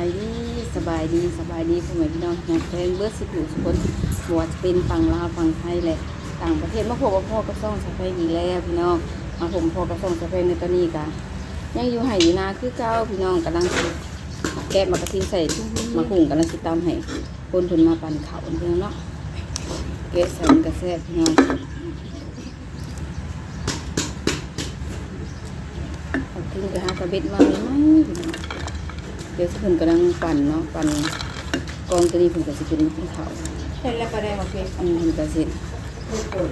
ายดีสบายดีสบายดีพ่อแม่พี่น้องแห่เพลงเบิร์ดสิบอยู่สุคนบวชเป็นฝั่งลาวฝั่งไทยแหละต่างประเทศมาพบกับพ่อกับซ่องสะเพงอีกแล้วพี่น้องมาผมพ่อกับซ่องสะเพงในตอนนี้กะยังอยู่ไห่อยู่นาคือเก้าพี่น้องกำลังแกะมากระทินใส่มาหุงกำลังสิตำให้คนทุนมาปั่นเขาเพี่องเนาะเกะใส่กระแซบพี่น้องเอาทิ้งกระหากระเบ็ดมาไหมพี่น้อง ดี๋ยวสิเพิ่นกำลังปั่นเนาะปั่นกองตัวนี้เพิ่นก็สิเป็นที่เขาเห็นแล้วก็ได้มาเก็บอืมเพิ่นก็สิลูกโดด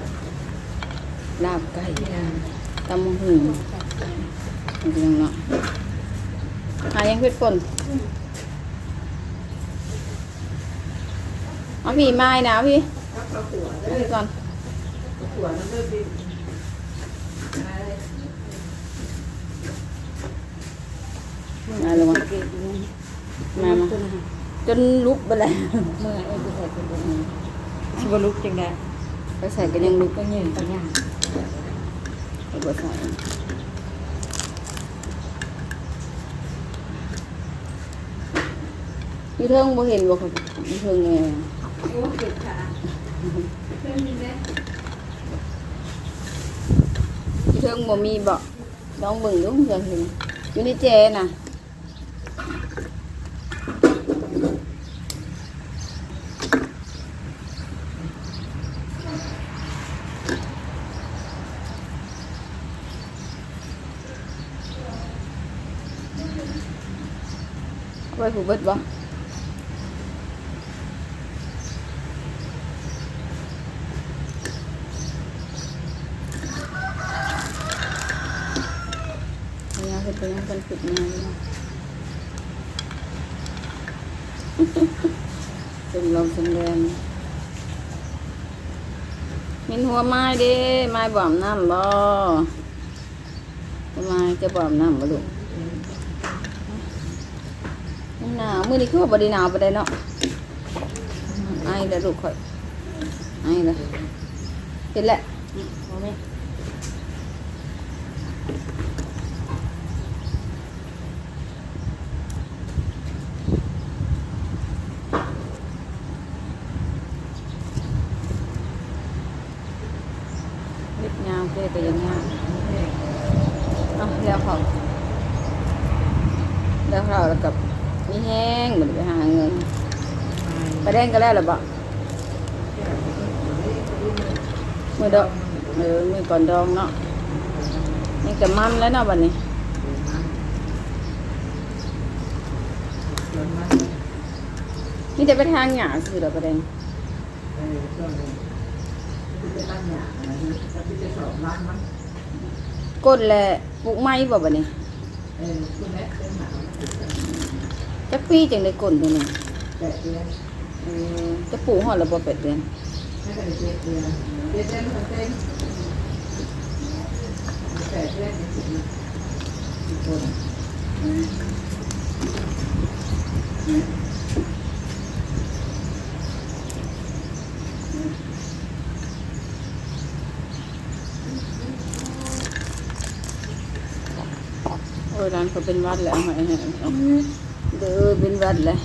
ลาบไก่ตำมะหุ่งมันก็ยังเนาะหายังเพ็ดป่นเอาพี่ไม้นะเอาพี่เอาพี่ก่อนหัวมันเริ่มดิ มาลงมามามาจนลุกไปเลยเมื่อไอ้ผู้ชายคนนี้สิบลุกจังไดไปใส่ก็ยังลุกก็ยืนปัญญาไปบ่ใส่อยู่เทิงบ่เห็นบ่ครับอยู่เทิงไงโอ้เก็บขาเพิ่มนิดนะอยู่เทิงบ่มีบ่ลองเบิ่งดูเพิ่นเห็นอยู่ในแจน่ะ เอาไว้ผูกเบิดบ่เอายาเพิ่นไปยังเพิ่นฝึกมาเลยเนาะเป็นลมเป็นแรงเห็นหัวไม้เด้ไม้บ่อมน้ำบ่หัวไม้จะบ่อมน้ำบ่ลูกมัน หนาวมือนี้คือว่าบ่ได้หนาวไปได้เนาะไอ้ล้วลูกข่อยไอแล้วเห็นแหละ เอาไหม เล็บยาวเพื่อก็ยังยาวเอาแล้วเขาแล้วเขาแล้วกับนี่แห้งเหมือนไปหาเงินไปแดงก็แล้วหรือเปล่ามือดอกเออมือก่อนดองเนาะนี่กับมันแล้วเนาะบัดนี้นี่จะไปทางหยาสิเดี๋ยวไปแดงก้นแหละปลูกไม้บ่บัดนี้จักปีจังได้ก้นตัวนึง ออจะปลูกหอดระบบเป็ดเดือนโอ้ยร้านเขาเป็นวัดแล้วหอยเอาเด้อเป็นวัดแล้ว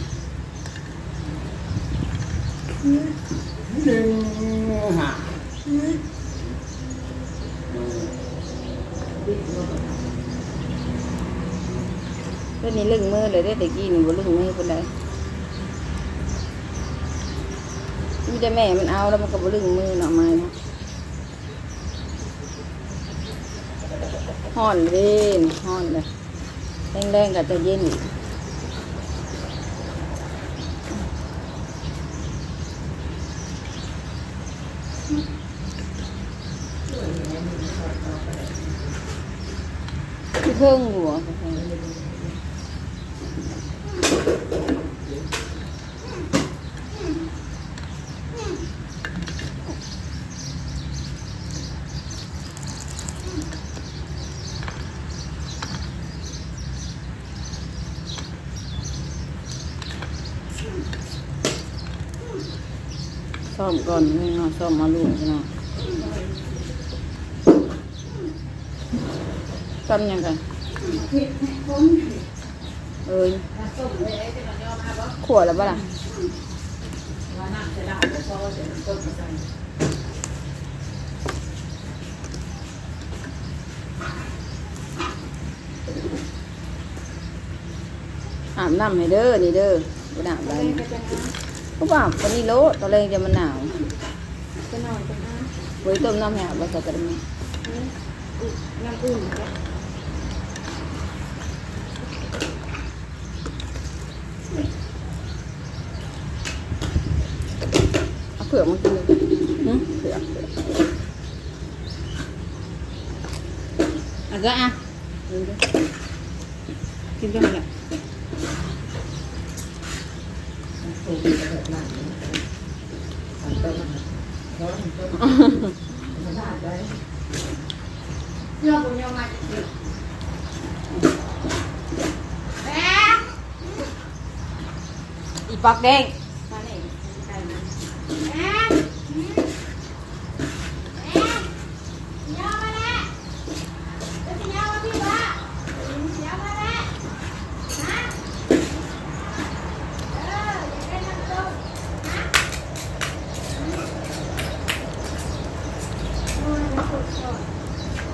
หนึ่งหาเรื่นี้ลึงมือเลยได้แต่กี้นี่บ่ลึงมือปานใดมีแต่แม่มันเอาแล้วมันก็บ่ลึงมือเนาะไม้นะฮ้อนเลยนี่อนเลยแรงๆก็จะเย็นอีก เพิ่งหัว ซ่อม ก่อนนี่เนาะซ่อมมาลูกเนาะซ่อมยังไงเอ้ยขวดแล้วปะล่ะอาบน้ำให้เด้อนี่เด้อบ่หนาวได้ เพราะว่าวันนี้โลตอนแรกจะมันหนาวจะนอนกันนะไว้ต้ มน้ำให้อาบว่าจะกระมีน้ำอุ่นจ้ะเอาเผือกมากินเลยหึเผือกเผือกอะก็อะดูดิกินกันแหละอีปอกแดง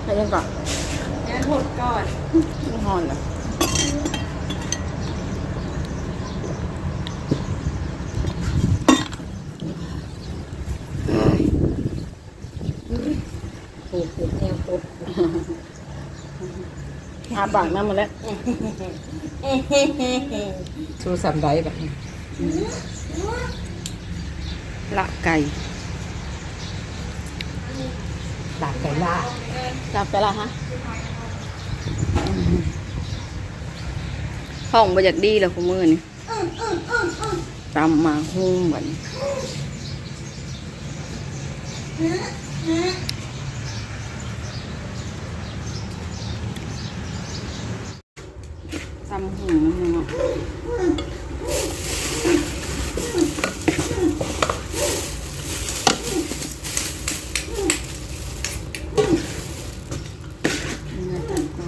ใครยังก่อน งั้นหดก่อน ไม่หอนเหรอโอ้โหแนวปุ๊บ หาปากน้ำมาแล้วชูสามไดแบบนี้ละไก่ตากไก่ล่าจับไปละฮะห้องมาจากดีแล้วคุณมือนี่ตำมาหุ้มเหมือนำหุ่มเนาะกันก็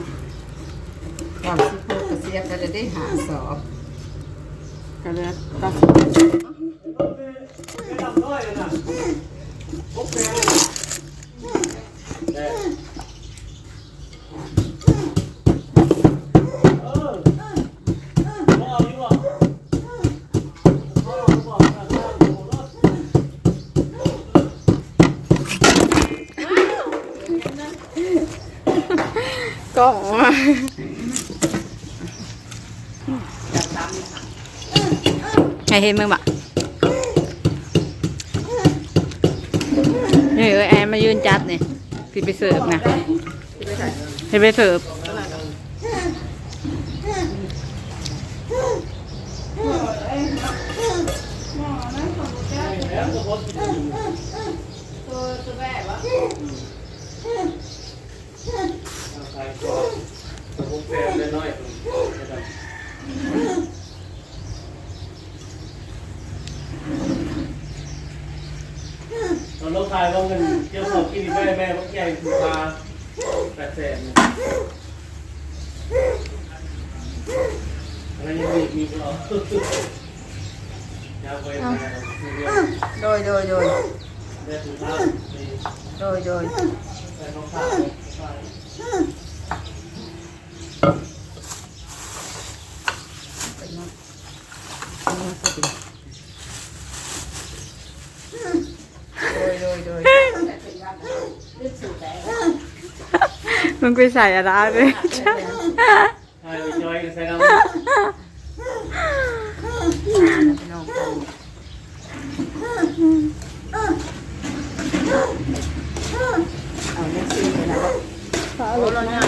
ความสิโพกเสียบก็จะได้หาสอบก็เลยตัด กล้องมาให้เห็นมึงบะนี่เอ้ยแอนมายืนจับนี่พี่ไปเสิร์ฟนะพี่ไปเสิร์ฟ嗯ต อนเราขายว่าเงินเกี่ยวกับกินแม่แม่พวกใหญ่คือปลาแปดแสนอะไรยังมีมีเหรอยาวไปไหนเรื่อยโดยโดยโดยๆได้ถุงเท้าไปโดยโดยใส่รองเท้าใส่ โดยโดยโดย มึ งไปใส่อะไรเลยใช่ไปจอยใส่น้ำน้องกันเอาเล็กซีไปแล้วเอารถแล้วเนี่ย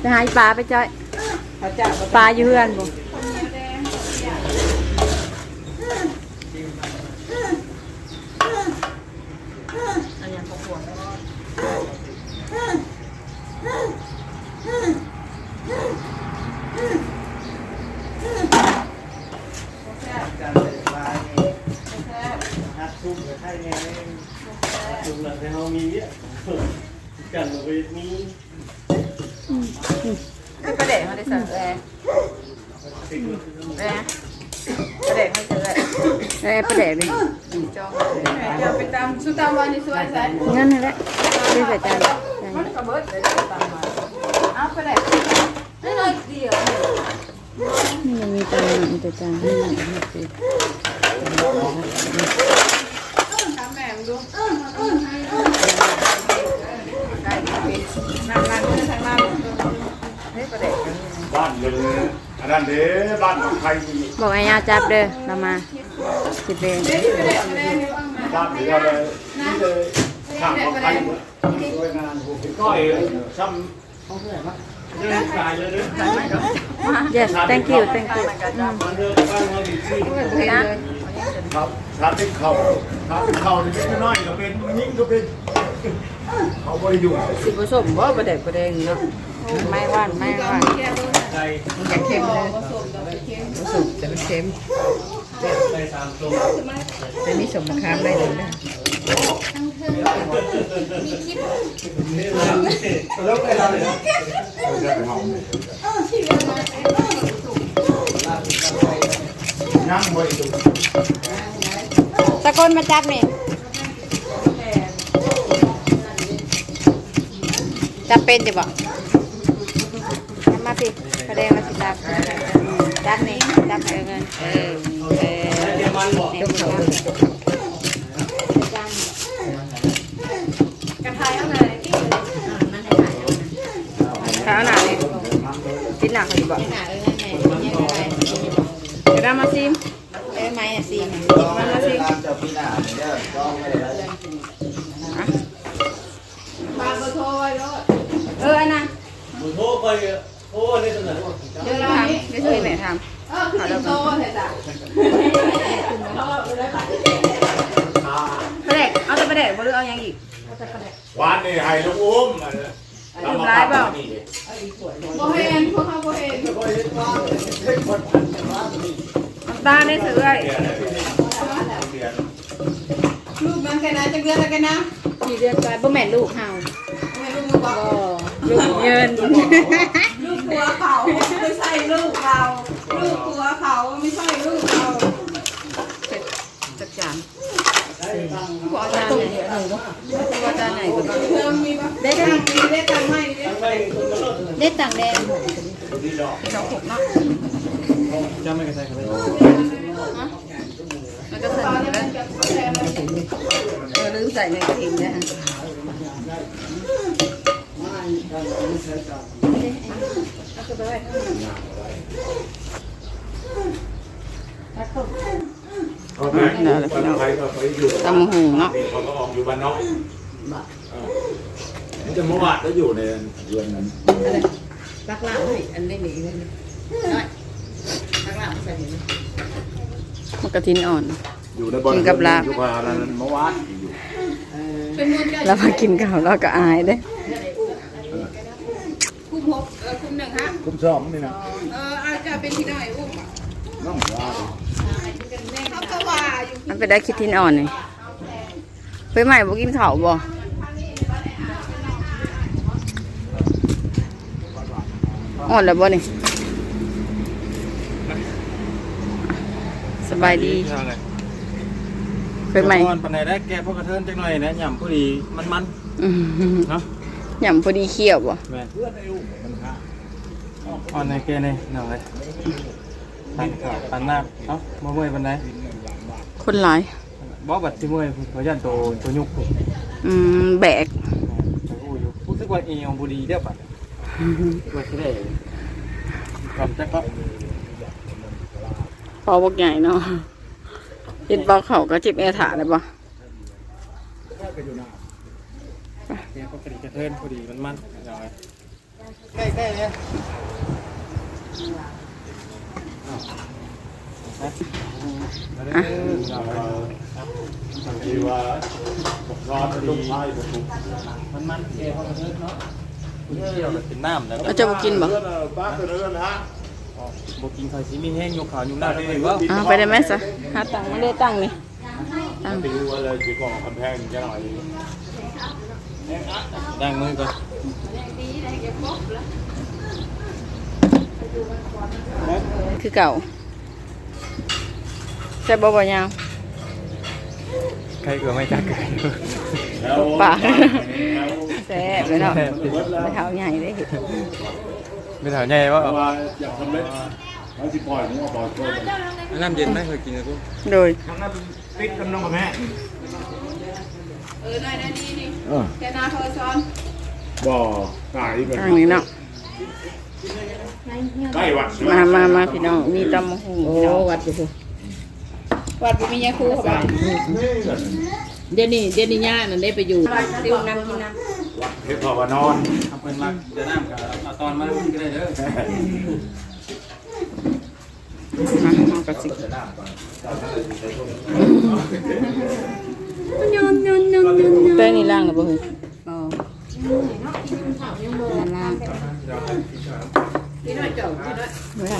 ไปหาปลาไปจ้อยเขาจับปลาอยู่เพื่อนบุอันนี้เขาขวด การใส่ปลาเนี่ยฮัทซุปกับไข่แง่ซุปหลังในห้องมีเนี่ยกันเราไปมี ไม่ประเด็นเขาได้สั่งแอร์ ติ๊ก แอร์ ประเด็กเขาจะได้ เอ้ยประแดกดิจองจะไปตามสุตามวันที่สวยใส่งั้ นนั่นแหละไม่ใส่จานมันกระเบิดเลยตามมาเอาประเด็กนี่เลยเดียวนี่มันมีจานมีแต่จานนี่มันไม่ติดถามแม่มึงดูไก่เป็นนั่งนั่งทางนั่งนี่ประเด็กบ้านเลยอันนั้นเด้บ้านของใครมีบอกไอ้ยาจับเด้อเรามาสิเบงบ้านเดียวเลยนี่เลยข้างของใครหมดด้วยงานผมก็เอ๋ซ้ำเขาเท่าไหร่ปะเรื่องกายเลยเด้อ yes thank you thank you มันเดินบ้านเราดีที่ครับชาติเข่าชาติเข่านี่เป็นน้อยก็เป็นยิ่งก็เป็นเขาบริยุทธ์สิผสมบ่ประเด็กประเด็กเนาะไม่ว่านไม่ว่านใจมันจะเค็มเลยผสมแต่มันเค็ม ใจสามตัวแต่นี่สมมะขามได้เลยนะแล้วไปเราเลยจะไปห้องนั่งบริยุทธ์ตะโกนมาจับนี่จับเป็นจะบอกทำมาสิประเด็นมาสิจับจับนี่จับเออเงินเออเออ เดี๋ยวมันบอก เนี่ยจับข้าวหนาเลยกินหนักเลยบอกเดี๋ยวเรามาซิมเอ้ยไม่อะซิมมามาซิม ปากโทรไว้ด้วย เอออันน่ะ มึงโทรไปโทรในสนาม เดี๋ยวเราทำเดี๋ยวช่วยแม่ท เออคือโทรเถอะจ้ะำประเด็กเอาแต่ประเด็กบ่หรือเอายังอีก วานนี่ให้ลูกอุ้ม โบเฮนพวกเขาโบเฮน น้ำ ตาลได้เสือไอ้ลูกมันกันนะจะเดือนอะไรกันนะสี่เดือนไปบ่แม่นลูกเฮาไม่ลูกมึงบอกลูกเงิน ลูกผัวเขาไม่ใช่ลูกเรา ลูกผัวเขาไม่ใช่ลูกเรา จักจาน ผัวจะตุ่มตัวจานไหนก็ได้เธอมีปะได้ตังค์มีได้ตังค์ไหมได้ไปคนละรถได้ตังแดงจำไม่กระใส่กันเลยแล้วก็ใส่ตอนนี่นั้แล้วนะแทนเออลืมใส่ในกระถิ่นนะฮะ นั่นแหละพี่น้องใครก็ไปอยู่ตำบักหูเนาะเขาก็ออกอยู่บ้านนอกนี่จะเมื่อวานก็อยู่ในเรือนนั้นตักล่างให้อันนี้หนีเลยตักล่างใส่หนีมะกระทินอ่อน อยู่ในบริกินกับลาบอยู่กับนั้นเมื่อวานอยู่เป็นมวลใจแล้วมากินข้าวแล้วก็อายเด้คุ้มหกเออคุ้มหนึ่งฮะคุ้มชอบนี่นะเอออาจจะเป็นที่ไหนอุ้มน้องว่าเขาก็ว่าอยู่ มันไปได้คิดทินอ่อนนี่ไปใหม่บ่กินข้าวบ่อ่อนแล้วบ่นี่สบายดีไปใหม่ก่อนปันไหนได้แกพวกกระเทินจังหน่อยนะหย่ำพอดีมันมันอืมๆเนาะหย่ำพอดีเคี่ยวบ่แม่อ่อนในแกในหน่อย ปันขาวปันหน้าเนาะมาเมื่อยปันไหนคนหลายบอกบัดที่เมื่อยเพราะยันโตตัวยุกปุ๊บอืม แบกไปอู้อยู่รู้สึกว่าเอวบุรีเด้อปัดว่าที่ได้ก่อนจะก็พอบอกใหญ่เนาะเห็นบอกเขาก็จิบแอร์ถาเลยบ่แกพวก็กระดิกกระเทินพอดีมันมันหน่อยใกล้ๆเลย ที่ว่าร้อนลูกชายผมมันมันแกพวกกระเทินเนาะเดี๋ยวเป็นน้ำแล้วเราจะบ่กินบ่เพื่อนป้าเพื่อนนะฮะบกินไข่ซีมีแห้งยกขาวยุงหน้าได้ไหมวะอ่าไปได้ไหมซะหาตังค์ไม่ได้ตังค์นี่ตังค์ไปดูอะไรจีกองกำแพงจะหน่อยดังมือก่อน คือเก่าช่บ่บ่ยาวใครก็ไม่จักกันแล้วปากแล้วแซ่บเลยเนาะเบิดแล้วไปเท้าใหญ่ได้เห็ดไม่ถามใหญ่ว่าเพราะว่าอยากทำเล็กเขาสิปล่อยมึงว่าปล่อยโจรน้ำเย็นไหมเคยกินนะกูโดยทั้งนั้นติดกันน้องกับแม่เออได้ได้นี่นี่เออแค่นาเธอซ้อนบ่ตายไปทางนี้เนาะ ใกล้วัดมามามาพี่น้องมีตำมะฮุ่งพี่น้องวัดอยู่วัดบ่มียาคูเขาบอกนี่กันเดี๋ยวนี้เดี๋ยวนี้ย่านั่นได้ไปอยู่ซิวน้ำกินน้วัดเทพภาวนอนทำเป็นมากเดี๋ยวน้ำกับเอาตอนมาก็ได้เด้อำมาเอากระสิแป้งนี่ล่างหรือเปล่าเฮ้ยอ๋อล่าง นี่น้อยจบนี่น้อยไม่ล่า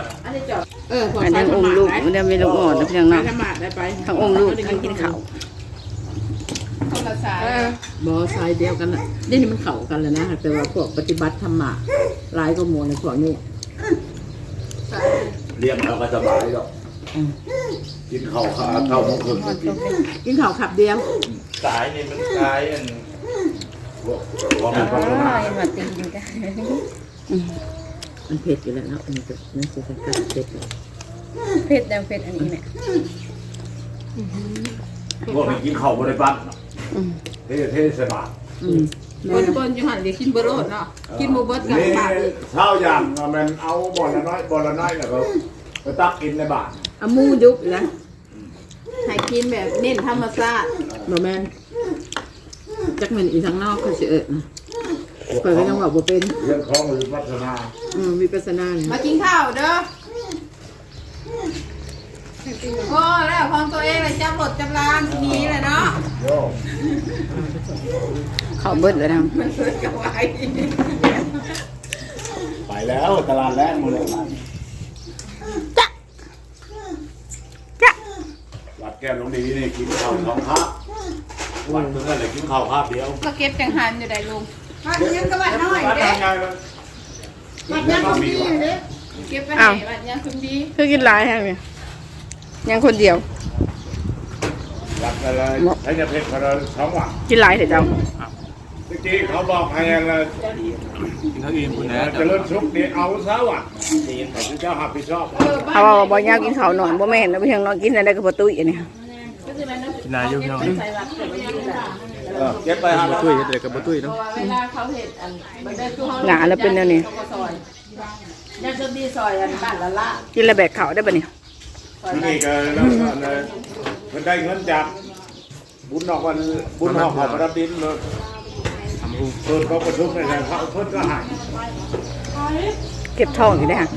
งอันนี้จบเอออันนี้อมลูกมันจะมีลูกอ่อนนะพี่น้องไปเนาะละหมาดได้ไปทั้งอมลูกทั้งกินข้าวคนละสายบอสายเดียวกันน่ะนี่นี่มันเข้ากันแล้วนะแต่ว่าพวกปฏิบัติธรรมะหลายก็หมวในพวกนี้เรียกเราก็สบายหรอกกินข้าวข้าวข้าวมงคลก็กินกินข้าวขับเดียว สายนี่มันสายอัน ว่ามันอ๋พัฒนาอนกันมันเผ็ดอยู่แล้วเนาะอันนี้ก็นั่นคือการเผ็ดเลยเผ็ดแดงเผ็ดอันนี้แม่พวกนี้กินข้าวบริบัติอืมเทเทศบาลอืมบนบนอยู่หันเดี๋ยวกินบร์โรดเนาะกินโมบิร์กับนี่ปากเท่าอย่างมันเอาบอลละน้อยบอลละน้อยแล้วก็ไปตักกินในบ้านเอามูยุบแล้วให้กินแบบเน้นธรรมชาติบอแมน จักแมันอีทางนอกเขาสิเอิดนะเปิดก็ยังบอกว่าเป็นเรื่องของหรือพัฒนาอืมวิปัสสนาเนี่ยมากินข้าวเด้อโอ้แล้วของตัวเองเลยจับรถจับรางทีนี้เลยเนาะโยมข้าวเบิดแล้วนะมันเกิดกับไว้ไปแล้วตลาดแรกหมดเลยวัดแก้วหลวงดีนี่กินข้าวสองคาบ วัดเมื่อไหร่กินข้าวคาบเดียวมาเก็บจังหันอยู่ได้ลุงวัดยังก็วัดน้อยวัดเด้ทำไงเลยวัดยังคุณดีเด้เก็บไปไหนวัดยังคุณดีคือกินหลายแห้งเนี่ยยังคนเดียววัดอะไรให้จะเพชรพระสองวันกินหลายเถอะเจ้าเมื่อกี้เขาบอกให้อะไรกินข้าวอิ่มคุณนะเจริญสุขนี่เอาซะว่ะพระเจ้าหับผิดชอบเขาว่าบ่ยาวกินข้าวหน่อยบ่แม่นแล้วเพียงนอนกินอะไรก็บ่ตุ้ยอันนี้กิน นายยุ่งยองเออเก็บไปหับบ่ตุ้ยเด็กกับบ่ตุ้ยเพเนาะราะว่าเวลาเขาเห็ดอันมันได้คือเขาหงาแล้วเป็นแนวนี้เขาก็ซอยยังจะดีซอยอันบ้านละละกินแล้วแบกข้าวได้บ่เนี่ยนี่ก็แล้วเลยมันได้เงินจากบุญนอกวันบุญนอกของพระดินเลยทำกูเพิ่นเขาประชุมในทางเขาเพิ่นก็ใหายเก็บท้องอยู่ได้ฮะ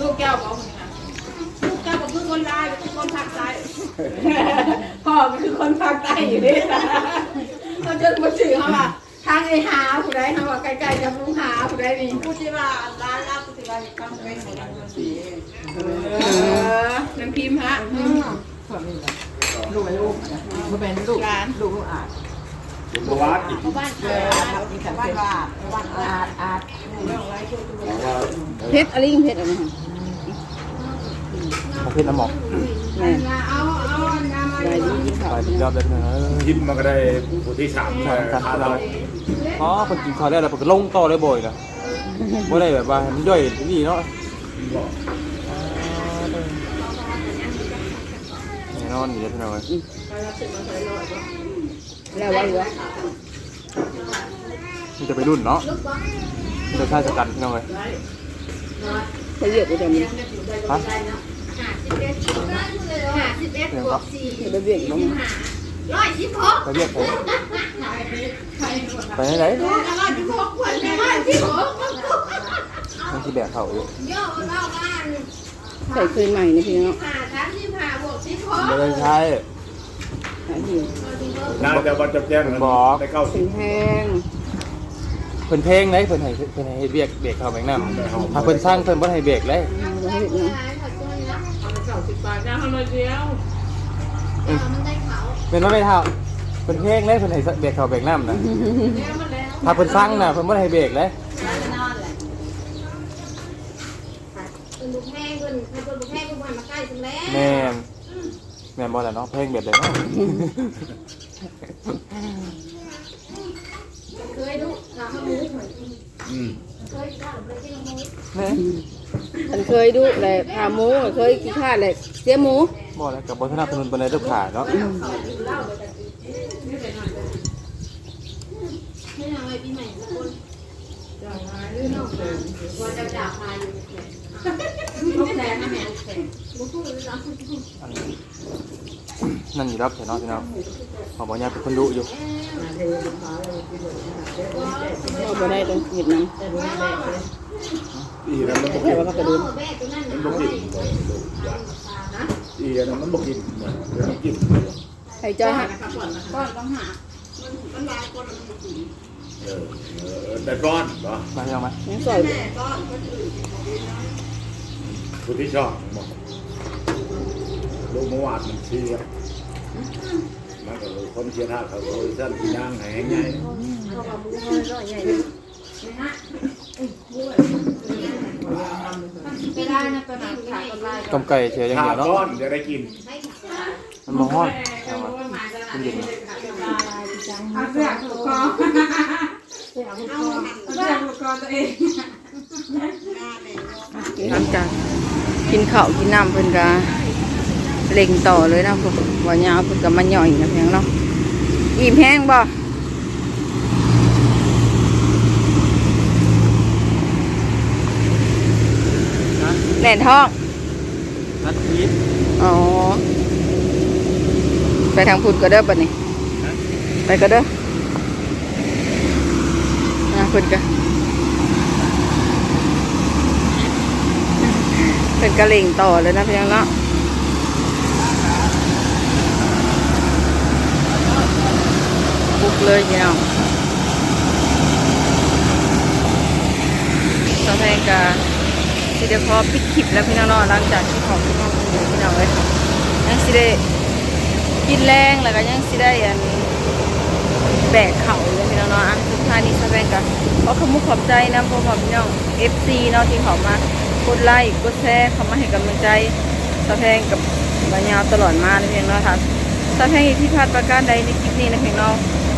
ลูกแก้วบอกคนนี้ค่ะลูกแก้วบอก คนลายคือคนภาคใต้พ่อก็คือคนภาคใต้อยู่นี่เขาจะมาสื่อเขาว่าทางไอ้หาผู้ใดเขาว่าใกลๆกับลุงหาผู้ใดนี่ผู้ที่ว่าร้านรับผู้ที่ว่าฟังเพลงของเราสีเออน้ำพิมพ์ฮะลูกไอ้ลูกมันเป็นลูกลูกอาดบุญวัดอีกบ้านเอเอออนี่ขันเป็นบ้านอาดอาดเผ็ดอะไรยิ่งเผ็ดอันนี้ฮะ มาขึ้นน้ำหมอกแม่ได้ดีกินข้าไปดีรอบเด็กหนึ่งยิ้มมันก็ได้ผู้ที่สามใช่คครัรับเราอ๋อคนกินข้าวได้แล้วก็ลงต่อเลยบ่อยนะบ่ได้แบบว่ามันย่อยนี่เนาะแน่นอนอยู่ที่ไหนแล้วว่าเหลือมันจะไปรุ่นเนาะมันจะใช้สกัดที่ไหนเขาเรียกว่าจะมีฮะ ห้าสิบเอ็ดเรื่องบวก็กสี่เดี๋ยวไปเบียดลงร้อยสิบหกไปเรียกผมไปไหนไหนร้อยสิบหกคนร้อยสิบหกมันที่แบกเขาอยู่ย่อเล่าบ้านใส่คืนใหม่นะพี่น้องห้าสามสิบห้าบวกสิบหกไม่ได้ใช้หาที่น่าจะวันจะแจ้งได้เก้าสิเป็บนแห้งเพิ่นเพลงไหนเพิ่นให้เพิ่นให้เบียกเบรกเขาแบงน้ำถ้าเพิ่นสร้างเพิ่นบ่ให้เบรกเลย สิบบาทจ้านเดียวมันได้เขาเป็นว่าไม่เท่าเป็นเพ่งเลยเป็นให้เบียกเขาเบีรกน้ำนะเนี่มัแล้วถ้าเป็นฟังนะเป็นไม่ให้เบียกเลยน่าจะนอนแหละเป็นลูกแห้งเป็นเนลูกแห้งเป็นวันมาใกล้ถึงแล้แม่แม่บอลแล้เนาะเพลงแบบเดียเนาะเคยดูหลังมือเคยกลับไปที่มือ มันเคยดูแหละพาหมูเคยขี้ข้าดแหละเสียหมูบ่แล้วก็บ่สนับสนุนปานใดเด้อขาเนาะไม่ทำไมปีใหม่ทุกคนว่าจะด่าพาอยู่ลูกแดงนะแม่ลูกแดงลูกพูดเลยนะอันนี้นั่นอยู่รับเถอะเนาะพี่น้องขอบ่ยากเป็นคนดุอยู่ก็บ่ได้ต้องกินน้ อีนั้นมันบ่ำกิแต่นว่ากระดุนแม่ตัวนั้นมันบ่กินอีนั้นมันบ่กินมันบ่กินไอ้จ้อยฮะก้อนต้องหาเออเออแต่ก้อนบ่มาพี่น้องมายังสวยผู้ที่ชอบบอกลูกเมื่อวานมันเชียร์มันก็เลยคนเชียร์ท่าเขาโดยสั้นที่ย่างแหงไงไม่ได้นะ ตัวนั้นขาตัวลายต้มไก่เชียวอย่างถ้าเดียวเนาะก้อนจะได้กินมันบ่ฮ้อนเอามากินเย็นเอาเสื้อผูกคอเสื้อผูกคอเสื้อผูกคอตัวเองหลังจากกินข้าวกินน้ำเพิ่นก็เล็งต่อเลยนะพวกว่ายาวเพิ่นก็มาย่อยนะเพียงเนาะอิ่มแห้งบ่ แหน่นท้องนัดพีชอ๋อ ไปทางพุทธก็เด้อบัดนี้ ไปก็เด้อนะเพิ่นก็เพิ่นก็เล่งต่อเลยนะเพียงเนาะบุกเลยพี่น้องตอนแรกก็ สิได้พอปิดคลิปแล้วพี่น้องหลังจากที่ของพี่น้องพี่น้องเลยยังสิได้กินแรงแล้วก็ยังสิได้อันแบกเข่าเลยพี่น้องเนาะอะสุดท้ายนี้สแปงกันขอขอบคุณขอบใจนะพวกพี่น้อง FC เนาะที่เขามากดไลค์กดแชร์เขามาให้กำลังใจสแปงกับบรรยาตลอดมานเพียงเนาะค่ะสแปงที่พลาดประการใดในคลิปนี้นะเพียงเนาะ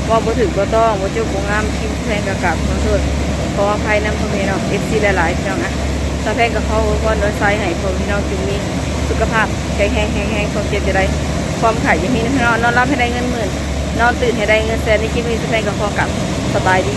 ว่าบ่ถึงบ่ต้องบ่เจ้าบ่งามคลิปแพงกับกับขอโทษขออภัยนำพ่อพี่น้อง FC หลายๆพี่น้องอะ สแพงกับเขาก็โดยไซให้พ่อพี่น้องจึงมีสุขภาพแข็งแรงแข็งแรงความเจ็บจะได้ความไข่จะมีนะพี่น้องนอนรับให้ได้เงินหมื่นนอนตื่นให้ได้เงินแสนในคลิปนี้จะเป็นกับพอกับสบายดี